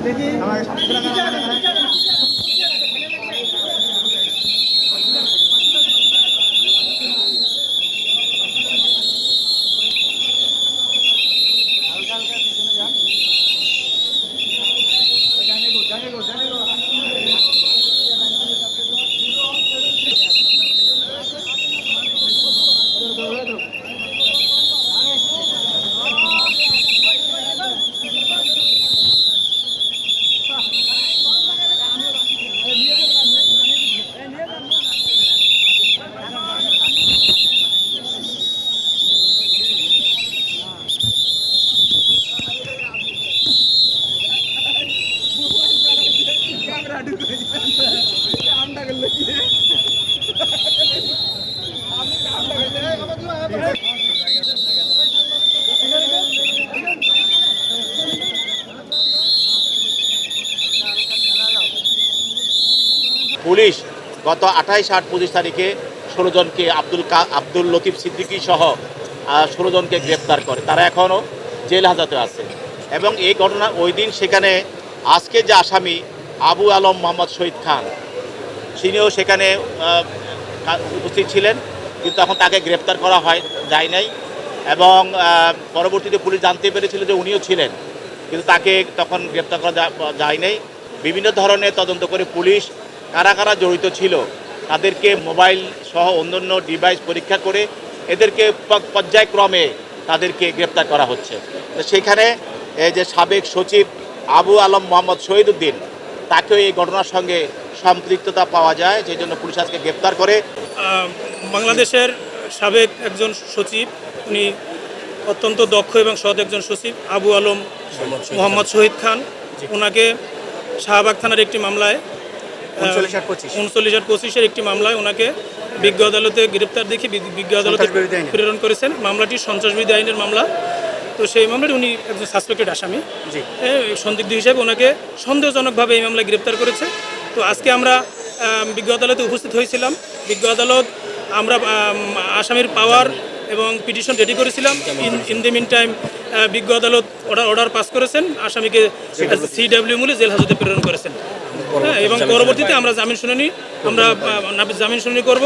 Jadi, police গত আঠাইশ আট পঁচিশ তারিখে ষোলো জনকে আব্দুল কা আব্দুল লতিফ সিদ্দিকী সহ ষোলো জনকে গ্রেপ্তার করে। তারা এখনও জেল হাজতে আছে। এবং এই ঘটনা, ওই দিন সেখানে আজকে যে আসামি আবু আলম মোহাম্মদ শহীদ খান, তিনিও সেখানে উপস্থিত ছিলেন, কিন্তু এখন তাকে গ্রেপ্তার করা হয়, যায় নাই। এবং পরবর্তীতে পুলিশ জানতে পেরেছিল যে উনিও ছিলেন, কিন্তু তাকে তখন গ্রেপ্তার করা যায় নাই। বিভিন্ন ধরনের তদন্ত করে পুলিশ কারা কারা জড়িত ছিল তাদেরকে মোবাইল সহ অন্যান্য ডিভাইস পরীক্ষা করে এদেরকে পর্যায়ক্রমে তাদেরকে গ্রেপ্তার করা হচ্ছে। তো সেখানে এই যে সাবেক সচিব আবু আলম মোহাম্মদ শহীদুদ্দিন তাকেও এই ঘটনার সঙ্গে সম্পৃক্ততা পাওয়া যায় সেই জন্য পুলিশ আজকে গ্রেপ্তার করে। বাংলাদেশের সাবেক একজন সচিব উনি অত্যন্ত দক্ষ এবং সৎ একজন সচিব আবু আলম মোহাম্মদ শহীদ খান। ওনাকে শাহবাগ থানার একটি মামলায় উনচল্লিশ আট আট পঁচিশের একটি মামলায় ওনাকে বিজ্ঞ আদালতে গ্রেপ্তার দেখে বিজ্ঞ আদালতে প্রেরণ করেছেন। মামলাটি সন্ত্রাসবিরোধী আইনের মামলা। তো সেই মামলায় উনি একজন সাসপেক্টেড আসামি। সন্দিগ্ধ হিসেবে ওনাকে সন্দেহজনকভাবে এই মামলায় গ্রেপ্তার করেছে। তো আজকে আমরা বিজ্ঞ আদালতে উপস্থিত হয়েছিলাম। বিজ্ঞ আদালত আমরা আসামির পাওয়ার এবং পিটিশন রেডি করেছিলাম। In in the meantime বিজ্ঞ আদালত অর্ডার অর্ডার পাস করেছেন। আসামিকে সিডাব্লিউ মূলে জেল হাজতে প্রেরণ করেছেন। হ্যাঁ এবং পরবর্তীতে আমরা জামিন শুনানি, আমরা জামিন শুনানি করব।